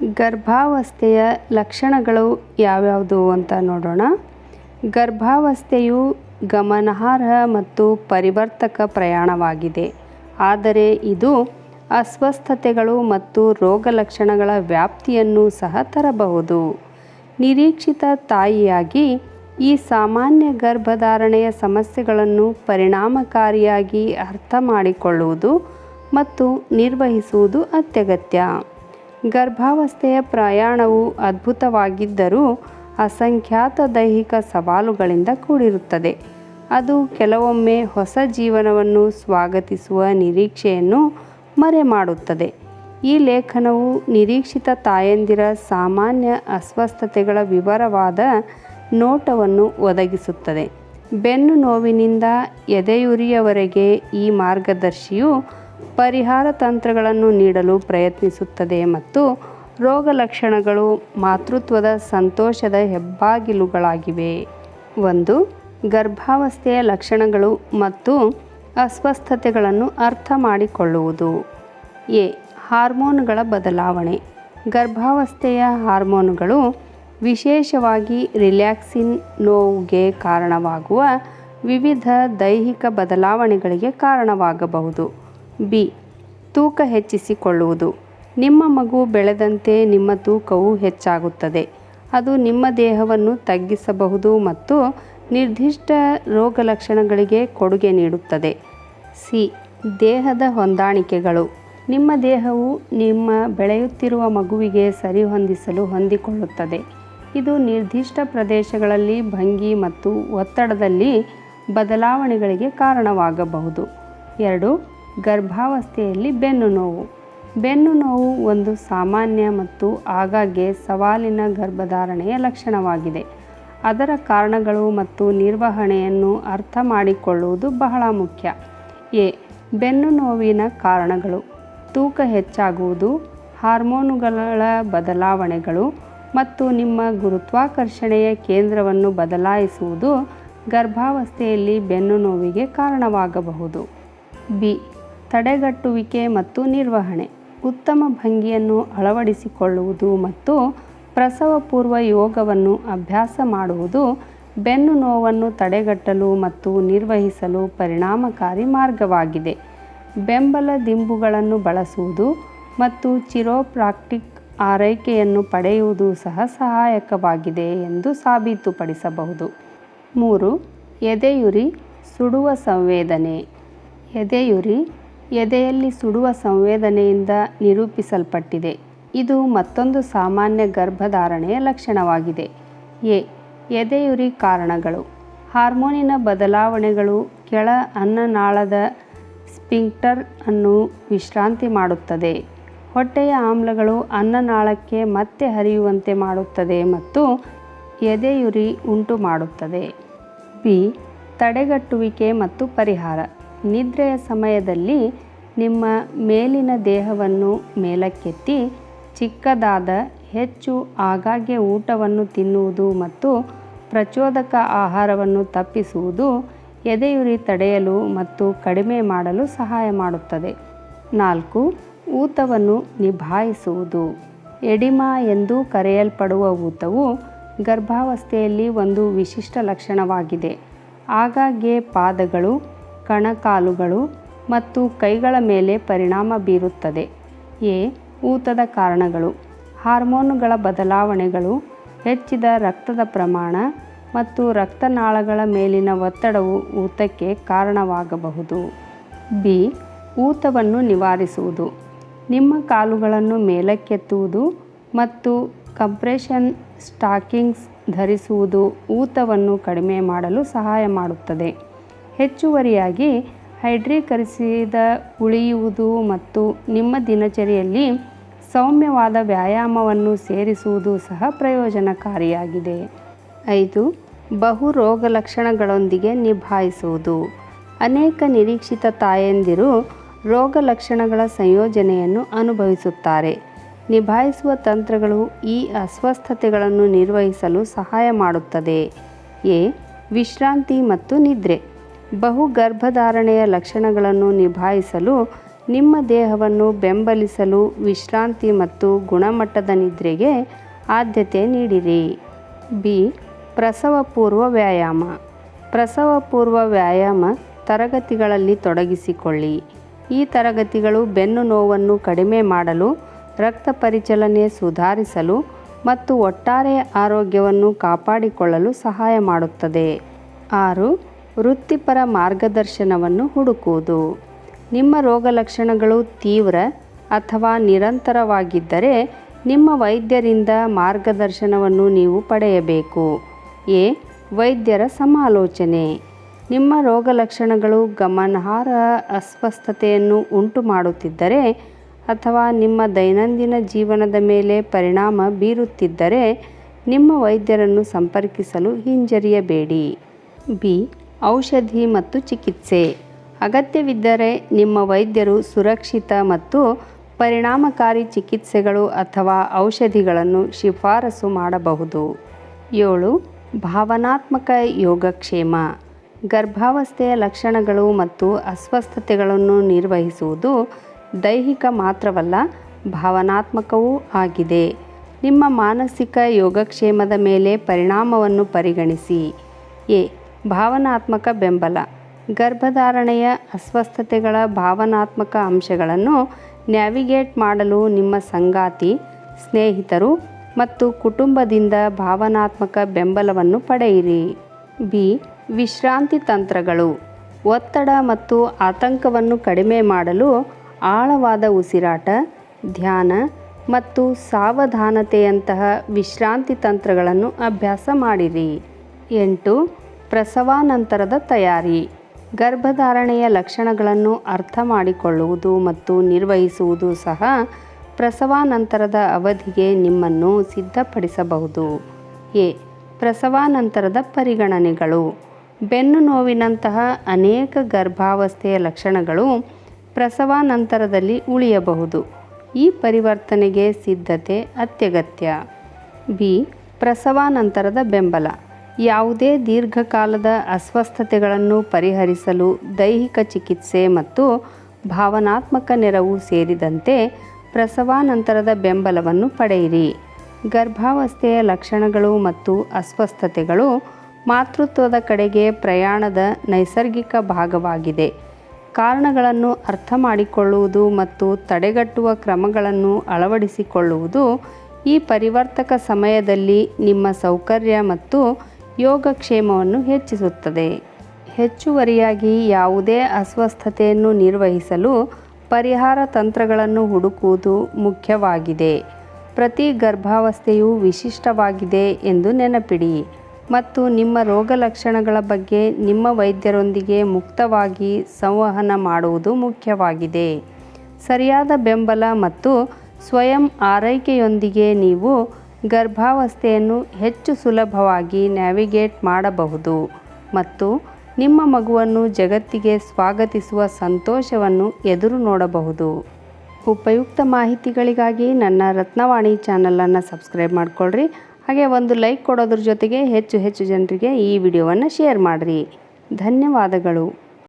ಗರ್ಭಾವಸ್ಥೆಯ ಲಕ್ಷಣಗಳು ಯಾವ್ಯಾವುದು ಅಂತ ನೋಡೋಣ. ಗರ್ಭಾವಸ್ಥೆಯು ಗಮನಾರ್ಹ ಮತ್ತು ಪರಿವರ್ತಕ ಪ್ರಯಾಣವಾಗಿದೆ. ಆದರೆ ಇದು ಅಸ್ವಸ್ಥತೆಗಳು ಮತ್ತು ರೋಗಲಕ್ಷಣಗಳ ವ್ಯಾಪ್ತಿಯನ್ನು ಸಹ ತರಬಹುದು. ನಿರೀಕ್ಷಿತ ತಾಯಿಯಾಗಿ ಈ ಸಾಮಾನ್ಯ ಗರ್ಭಧಾರಣೆಯ ಸಮಸ್ಯೆಗಳನ್ನು ಪರಿಣಾಮಕಾರಿಯಾಗಿ ಅರ್ಥ ಮಾಡಿಕೊಳ್ಳುವುದು ಮತ್ತು ನಿರ್ವಹಿಸುವುದು ಅತ್ಯಗತ್ಯ. ಗರ್ಭಾವಸ್ಥೆಯ ಪ್ರಯಾಣವು ಅದ್ಭುತವಾಗಿದ್ದರೂ ಅಸಂಖ್ಯಾತ ದೈಹಿಕ ಸವಾಲುಗಳಿಂದ ಕೂಡಿರುತ್ತದೆ. ಅದು ಕೆಲವೊಮ್ಮೆ ಹೊಸ ಜೀವನವನ್ನು ಸ್ವಾಗತಿಸುವ ನಿರೀಕ್ಷೆಯನ್ನು ಮರೆಮಾಡುತ್ತದೆ. ಈ ಲೇಖನವು ನಿರೀಕ್ಷಿತ ತಾಯಂದಿರ ಸಾಮಾನ್ಯ ಅಸ್ವಸ್ಥತೆಗಳ ವಿವರವಾದ ನೋಟವನ್ನು ಒದಗಿಸುತ್ತದೆ. ಬೆನ್ನು ನೋವಿನಿಂದ ಎದೆಯುರಿಯವರೆಗೆ ಈ ಮಾರ್ಗದರ್ಶಿಯು ಪರಿಹಾರ ತಂತ್ರಗಳನ್ನು ನೀಡಲು ಪ್ರಯತ್ನಿಸುತ್ತದೆ ಮತ್ತು ರೋಗ ಲಕ್ಷಣಗಳು ಮಾತೃತ್ವದ ಸಂತೋಷದ ಹೆಬ್ಬಾಗಿಲುಗಳಾಗಿವೆ. ಒಂದು, ಗರ್ಭಾವಸ್ಥೆಯ ಲಕ್ಷಣಗಳು ಮತ್ತು ಅಸ್ವಸ್ಥತೆಗಳನ್ನು ಅರ್ಥ ಮಾಡಿಕೊಳ್ಳುವುದು. ಎ, ಹಾರ್ಮೋನುಗಳ ಬದಲಾವಣೆ. ಗರ್ಭಾವಸ್ಥೆಯ ಹಾರ್ಮೋನುಗಳು ವಿಶೇಷವಾಗಿ ರಿಲ್ಯಾಕ್ಸಿನ್ ನೋವುಗೆ ಕಾರಣವಾಗುವ ವಿವಿಧ ದೈಹಿಕ ಬದಲಾವಣೆಗಳಿಗೆ ಕಾರಣವಾಗಬಹುದು. ಬಿ. ತೂಕ ಹೆಚ್ಚಿಸಿಕೊಳ್ಳುವುದು. ನಿಮ್ಮ ಮಗು ಬೆಳೆದಂತೆ ನಿಮ್ಮ ತೂಕವು ಹೆಚ್ಚಾಗುತ್ತದೆ. ಅದು ನಿಮ್ಮ ದೇಹವನ್ನು ತಗ್ಗಿಸಬಹುದು ಮತ್ತು ನಿರ್ದಿಷ್ಟ ರೋಗಲಕ್ಷಣಗಳಿಗೆ ಕೊಡುಗೆ ನೀಡುತ್ತದೆ. ಸಿ. ದೇಹದ ಹೊಂದಾಣಿಕೆಗಳು. ನಿಮ್ಮ ದೇಹವು ನಿಮ್ಮ ಬೆಳೆಯುತ್ತಿರುವ ಮಗುವಿಗೆ ಸರಿಹೊಂದಿಸಲು ಹೊಂದಿಕೊಳ್ಳುತ್ತದೆ. ಇದು ನಿರ್ದಿಷ್ಟ ಪ್ರದೇಶಗಳಲ್ಲಿ ಭಂಗಿ ಮತ್ತು ಒತ್ತಡದಲ್ಲಿ ಬದಲಾವಣೆಗಳಿಗೆ ಕಾರಣವಾಗಬಹುದು. ಎರಡು. ಗರ್ಭಾವಸ್ಥೆಯಲ್ಲಿ ಬೆನ್ನು ನೋವು. ಬೆನ್ನು ನೋವು ಒಂದು ಸಾಮಾನ್ಯ ಮತ್ತು ಆಗಾಗ್ಗೆ ಸವಾಲಿನ ಗರ್ಭಧಾರಣೆಯ ಲಕ್ಷಣವಾಗಿದೆ. ಅದರ ಕಾರಣಗಳು ಮತ್ತು ನಿರ್ವಹಣೆಯನ್ನು ಅರ್ಥ ಮಾಡಿಕೊಳ್ಳುವುದು ಬಹಳ ಮುಖ್ಯ. ಎ. ಬೆನ್ನು ನೋವಿನ ಕಾರಣಗಳು. ತೂಕ ಹೆಚ್ಚಾಗುವುದು, ಹಾರ್ಮೋನುಗಳ ಬದಲಾವಣೆಗಳು ಮತ್ತು ನಿಮ್ಮ ಗುರುತ್ವಾಕರ್ಷಣೆಯ ಕೇಂದ್ರವನ್ನು ಬದಲಾಯಿಸುವುದು ಗರ್ಭಾವಸ್ಥೆಯಲ್ಲಿ ಬೆನ್ನು ನೋವಿಗೆ ಕಾರಣವಾಗಬಹುದು. ಬಿ. ತಡೆಗಟ್ಟುವಿಕೆ ಮತ್ತು ನಿರ್ವಹಣೆ, ಉತ್ತಮ ಭಂಗಿಯನ್ನು ಅಳವಡಿಸಿಕೊಳ್ಳುವುದು ಮತ್ತು ಪ್ರಸವಪೂರ್ವ ಯೋಗವನ್ನು ಅಭ್ಯಾಸ ಮಾಡುವುದು ಬೆನ್ನು ನೋವನ್ನು ತಡೆಗಟ್ಟಲು ಮತ್ತು ನಿರ್ವಹಿಸಲು ಪರಿಣಾಮಕಾರಿ ಮಾರ್ಗವಾಗಿದೆ. ಬೆಂಬಲ ದಿಂಬುಗಳನ್ನು ಬಳಸುವುದು ಮತ್ತು ಚಿರೋಪ್ರಾಕ್ಟಿಕ್ ಆರೈಕೆಯನ್ನು ಪಡೆಯುವುದು ಸಹ ಸಹಾಯಕವಾಗಿದೆ ಎಂದು ಸಾಬೀತುಪಡಿಸಬಹುದು. ಮೂರು, ಎದೆಯುರಿ ಸುಡುವ ಸಂವೇದನೆ. ಎದೆಯುರಿ ಎದೆಯಲ್ಲಿ ಸುಡುವ ಸಂವೇದನೆಯಿಂದ ನಿರೂಪಿಸಲ್ಪಟ್ಟಿದೆ. ಇದು ಮತ್ತೊಂದು ಸಾಮಾನ್ಯ ಗರ್ಭಧಾರಣೆಯ ಲಕ್ಷಣವಾಗಿದೆ. ಎ. ಎದೆಯುರಿ ಕಾರಣಗಳು. ಹಾರ್ಮೋನಿನ ಬದಲಾವಣೆಗಳು ಕೆಳ ಅನ್ನನಾಳದ ಸ್ಪಿಂಕ್ಟರ್ ಅನ್ನು ವಿಶ್ರಾಂತಿ ಮಾಡುತ್ತದೆ. ಹೊಟ್ಟೆಯ ಆಮ್ಲಗಳು ಅನ್ನನಾಳಕ್ಕೆ ಮತ್ತೆ ಹರಿಯುವಂತೆ ಮಾಡುತ್ತದೆ ಮತ್ತು ಎದೆಯುರಿ ಉಂಟು ಮಾಡುತ್ತದೆ ಬಿ. ತಡೆಗಟ್ಟುವಿಕೆ ಮತ್ತು ಪರಿಹಾರ. ನಿದ್ರೆಯ ಸಮಯದಲ್ಲಿ ನಿಮ್ಮ ಮೇಲಿನ ದೇಹವನ್ನು ಮೇಲಕ್ಕೆತ್ತಿ ಚಿಕ್ಕದಾದ ಹೆಚ್ಚು ಆಗಾಗ್ಗೆ ಊಟವನ್ನು ತಿನ್ನುವುದು ಮತ್ತು ಪ್ರಚೋದಕ ಆಹಾರವನ್ನು ತಪ್ಪಿಸುವುದು ಎದೆಯುರಿ ತಡೆಯಲು ಮತ್ತು ಕಡಿಮೆ ಮಾಡಲು ಸಹಾಯ ಮಾಡುತ್ತದೆ. ನಾಲ್ಕು, ಊತವನ್ನು ನಿಭಾಯಿಸುವುದು. ಎಡಿಮಾ ಎಂದು ಕರೆಯಲ್ಪಡುವ ಊತವು ಗರ್ಭಾವಸ್ಥೆಯಲ್ಲಿ ಒಂದು ವಿಶಿಷ್ಟ ಲಕ್ಷಣವಾಗಿದೆ. ಆಗಾಗ್ಗೆ ಪಾದಗಳು ಕಣಕಾಲುಗಳು ಮತ್ತು ಕೈಗಳ ಮೇಲೆ ಪರಿಣಾಮ ಬೀರುತ್ತದೆ. ಎ. ಊತದ ಕಾರಣಗಳು. ಹಾರ್ಮೋನುಗಳ ಬದಲಾವಣೆಗಳು, ಹೆಚ್ಚಿದ ರಕ್ತದ ಪ್ರಮಾಣ ಮತ್ತು ರಕ್ತನಾಳಗಳ ಮೇಲಿನ ಒತ್ತಡವು ಊತಕ್ಕೆ ಕಾರಣವಾಗಬಹುದು. ಬಿ. ಊತವನ್ನು ನಿವಾರಿಸುವುದು. ನಿಮ್ಮ ಕಾಲುಗಳನ್ನು ಮೇಲಕ್ಕೆತ್ತುವುದು ಮತ್ತು ಕಂಪ್ರೆಷನ್ ಸ್ಟಾಕಿಂಗ್ಸ್ ಧರಿಸುವುದು ಊತವನ್ನು ಕಡಿಮೆ ಮಾಡಲು ಸಹಾಯ ಮಾಡುತ್ತದೆ. ಹೆಚ್ಚುವರಿಯಾಗಿ ಹೈಡ್ರೀಕರಿಸಿದ ಉಳಿಯುವುದು ಮತ್ತು ನಿಮ್ಮ ದಿನಚರಿಯಲ್ಲಿ ಸೌಮ್ಯವಾದ ವ್ಯಾಯಾಮವನ್ನು ಸೇರಿಸುವುದು ಸಹ ಪ್ರಯೋಜನಕಾರಿಯಾಗಿದೆ. ಐದು, ಬಹು ರೋಗಲಕ್ಷಣಗಳೊಂದಿಗೆ ನಿಭಾಯಿಸುವುದು. ಅನೇಕ ನಿರೀಕ್ಷಿತ ತಾಯಂದಿರು ರೋಗಲಕ್ಷಣಗಳ ಸಂಯೋಜನೆಯನ್ನು ಅನುಭವಿಸುತ್ತಾರೆ. ನಿಭಾಯಿಸುವ ತಂತ್ರಗಳು ಈ ಅಸ್ವಸ್ಥತೆಗಳನ್ನು ನಿರ್ವಹಿಸಲು ಸಹಾಯ ಮಾಡುತ್ತದೆ. ಎ, ವಿಶ್ರಾಂತಿ ಮತ್ತು ನಿದ್ರೆ. ಬಹು ಗರ್ಭಧಾರಣೆಯ ಲಕ್ಷಣಗಳನ್ನು ನಿಭಾಯಿಸಲು, ನಿಮ್ಮ ದೇಹವನ್ನು ಬೆಂಬಲಿಸಲು ವಿಶ್ರಾಂತಿ ಮತ್ತು ಗುಣಮಟ್ಟದ ನಿದ್ರೆಗೆ ಆದ್ಯತೆ ನೀಡಿರಿ. ಬಿ. ಪ್ರಸವ ಪೂರ್ವ ವ್ಯಾಯಾಮ. ಪ್ರಸವ ಪೂರ್ವ ವ್ಯಾಯಾಮ ತರಗತಿಗಳಲ್ಲಿ ತೊಡಗಿಸಿಕೊಳ್ಳಿ. ಈ ತರಗತಿಗಳು ಬೆನ್ನು ನೋವನ್ನು ಕಡಿಮೆ ಮಾಡಲು, ರಕ್ತ ಪರಿಚಲನೆ ಸುಧಾರಿಸಲು ಮತ್ತು ಒಟ್ಟಾರೆ ಆರೋಗ್ಯವನ್ನು ಕಾಪಾಡಿಕೊಳ್ಳಲು ಸಹಾಯ ಮಾಡುತ್ತದೆ. ಆರು. ವೃತ್ತಿಪರ ಮಾರ್ಗದರ್ಶನವನ್ನು ಹುಡುಕುವುದು. ನಿಮ್ಮ ರೋಗ ಲಕ್ಷಣಗಳು ತೀವ್ರ ಅಥವಾ ನಿರಂತರವಾಗಿದ್ದರೆ ನಿಮ್ಮ ವೈದ್ಯರಿಂದ ಮಾರ್ಗದರ್ಶನವನ್ನು ನೀವು ಪಡೆಯಬೇಕು. ಎ. ವೈದ್ಯರ ಸಮಾಲೋಚನೆ. ನಿಮ್ಮ ರೋಗ ಲಕ್ಷಣಗಳು ಗಮನಾರ್ಹ ಅಸ್ವಸ್ಥತೆಯನ್ನು ಉಂಟು ಮಾಡುತ್ತಿದ್ದರೆ ಅಥವಾ ನಿಮ್ಮ ದೈನಂದಿನ ಜೀವನದ ಮೇಲೆ ಪರಿಣಾಮ ಬೀರುತ್ತಿದ್ದರೆ ನಿಮ್ಮ ವೈದ್ಯರನ್ನು ಸಂಪರ್ಕಿಸಲು ಹಿಂಜರಿಯಬೇಡಿ. ಬಿ. ಔಷಧಿ ಮತ್ತು ಚಿಕಿತ್ಸೆ. ಅಗತ್ಯವಿದ್ದರೆ ನಿಮ್ಮ ವೈದ್ಯರು ಸುರಕ್ಷಿತ ಮತ್ತು ಪರಿಣಾಮಕಾರಿ ಚಿಕಿತ್ಸೆಗಳು ಅಥವಾ ಔಷಧಿಗಳನ್ನು ಶಿಫಾರಸು ಮಾಡಬಹುದು. ಏಳು, ಭಾವನಾತ್ಮಕ ಯೋಗಕ್ಷೇಮ. ಗರ್ಭಾವಸ್ಥೆಯ ಲಕ್ಷಣಗಳು ಮತ್ತು ಅಸ್ವಸ್ಥತೆಗಳನ್ನು ನಿರ್ವಹಿಸುವುದು ದೈಹಿಕ ಮಾತ್ರವಲ್ಲ, ಭಾವನಾತ್ಮಕವೂ ಆಗಿದೆ. ನಿಮ್ಮ ಮಾನಸಿಕ ಯೋಗಕ್ಷೇಮದ ಮೇಲೆ ಪರಿಣಾಮವನ್ನು ಪರಿಗಣಿಸಿ. ಎ ಭಾವನಾತ್ಮಕ ಬೆಂಬಲ, ಗರ್ಭಧಾರಣೆಯ ಅಸ್ವಸ್ಥತೆಗಳ ಭಾವನಾತ್ಮಕ ಅಂಶಗಳನ್ನು ನ್ಯಾವಿಗೇಟ್ ಮಾಡಲು ನಿಮ್ಮ ಸಂಗಾತಿ, ಸ್ನೇಹಿತರು ಮತ್ತು ಕುಟುಂಬದಿಂದ ಭಾವನಾತ್ಮಕ ಬೆಂಬಲವನ್ನು ಪಡೆಯಿರಿ. ಬಿ. ವಿಶ್ರಾಂತಿ ತಂತ್ರಗಳು, ಒತ್ತಡ ಮತ್ತು ಆತಂಕವನ್ನು ಕಡಿಮೆ ಮಾಡಲು ಆಳವಾದ ಉಸಿರಾಟ, ಧ್ಯಾನ ಮತ್ತು ಸಾವಧಾನತೆಯಂತಹ ವಿಶ್ರಾಂತಿ ತಂತ್ರಗಳನ್ನು ಅಭ್ಯಾಸ ಮಾಡಿರಿ. ಎಂಟು. ಪ್ರಸವಾನಂತರದ ತಯಾರಿ. ಗರ್ಭಧಾರಣೆಯ ಲಕ್ಷಣಗಳನ್ನು ಅರ್ಥ ಮಾಡಿಕೊಳ್ಳುವುದು ಮತ್ತು ನಿರ್ವಹಿಸುವುದು ಸಹ ಪ್ರಸವಾನಂತರದ ಅವಧಿಗೆ ನಿಮ್ಮನ್ನು ಸಿದ್ಧಪಡಿಸಬಹುದು. ಎ. ಪ್ರಸವಾನಂತರದ ಪರಿಗಣನೆಗಳು. ಬೆನ್ನು ನೋವಿನಂತಹ ಅನೇಕ ಗರ್ಭಾವಸ್ಥೆಯ ಲಕ್ಷಣಗಳು ಪ್ರಸವಾನಂತರದಲ್ಲಿ ಉಳಿಯಬಹುದು. ಈ ಪರಿವರ್ತನೆಗೆ ಸಿದ್ಧತೆ ಅತ್ಯಗತ್ಯ. ಬಿ. ಪ್ರಸವಾನಂತರದ ಬೆಂಬಲ. ಯಾವುದೇ ದೀರ್ಘಕಾಲದ ಅಸ್ವಸ್ಥತೆಗಳನ್ನು ಪರಿಹರಿಸಲು ದೈಹಿಕ ಚಿಕಿತ್ಸೆ ಮತ್ತು ಭಾವನಾತ್ಮಕ ನೆರವು ಸೇರಿದಂತೆ ಪ್ರಸವಾನಂತರದ ಬೆಂಬಲವನ್ನು ಪಡೆಯಿರಿ. ಗರ್ಭಾವಸ್ಥೆಯ ಲಕ್ಷಣಗಳು ಮತ್ತು ಅಸ್ವಸ್ಥತೆಗಳು ಮಾತೃತ್ವದ ಕಡೆಗೆ ಪ್ರಯಾಣದ ನೈಸರ್ಗಿಕ ಭಾಗವಾಗಿದೆ. ಕಾರಣಗಳನ್ನು ಅರ್ಥ ಮಾಡಿಕೊಳ್ಳುವುದು ಮತ್ತು ತಡೆಗಟ್ಟುವ ಕ್ರಮಗಳನ್ನು ಅಳವಡಿಸಿಕೊಳ್ಳುವುದು ಈ ಪರಿವರ್ತಕ ಸಮಯದಲ್ಲಿ ನಿಮ್ಮ ಸೌಕರ್ಯ ಮತ್ತು ಯೋಗಕ್ಷೇಮವನ್ನು ಹೆಚ್ಚಿಸುತ್ತದೆ. ಹೆಚ್ಚುವರಿಯಾಗಿ ಯಾವುದೇ ಅಸ್ವಸ್ಥತೆಯನ್ನು ನಿರ್ವಹಿಸಲು ಪರಿಹಾರ ತಂತ್ರಗಳನ್ನು ಹುಡುಕುವುದು ಮುಖ್ಯವಾಗಿದೆ. ಪ್ರತಿ ಗರ್ಭಾವಸ್ಥೆಯು ವಿಶಿಷ್ಟವಾಗಿದೆ ಎಂದು ನೆನಪಿಡಿ. ಮತ್ತು ನಿಮ್ಮ ರೋಗ ಲಕ್ಷಣಗಳ ಬಗ್ಗೆ ನಿಮ್ಮ ವೈದ್ಯರೊಂದಿಗೆ ಮುಕ್ತವಾಗಿ ಸಂವಹನ ಮಾಡುವುದು ಮುಖ್ಯವಾಗಿದೆ. ಸರಿಯಾದ ಬೆಂಬಲ ಮತ್ತು ಸ್ವಯಂ ಆರೈಕೆಯೊಂದಿಗೆ ನೀವು ಗರ್ಭಾವಸ್ಥೆಯನ್ನು ಹೆಚ್ಚು ಸುಲಭವಾಗಿ ನ್ಯಾವಿಗೇಟ್ ಮಾಡಬಹುದು ಮತ್ತು ನಿಮ್ಮ ಮಗುವನ್ನು ಜಗತ್ತಿಗೆ ಸ್ವಾಗತಿಸುವ ಸಂತೋಷವನ್ನು ಎದುರು ನೋಡಬಹುದು. ಉಪಯುಕ್ತ ಮಾಹಿತಿಗಳಿಗಾಗಿ ನನ್ನ ರತ್ನವಾಣಿ ಚಾನಲನ್ನು ಸಬ್ಸ್ಕ್ರೈಬ್ ಮಾಡಿಕೊಳ್ಳ್ರಿ ಹಾಗೆ ಒಂದು ಲೈಕ್ ಕೊಡೋದ್ರ ಜೊತೆಗೆ ಹೆಚ್ಚು ಹೆಚ್ಚು ಜನರಿಗೆ ಈ ವಿಡಿಯೋವನ್ನು ಶೇರ್ ಮಾಡಿರಿ. ಧನ್ಯವಾದಗಳು.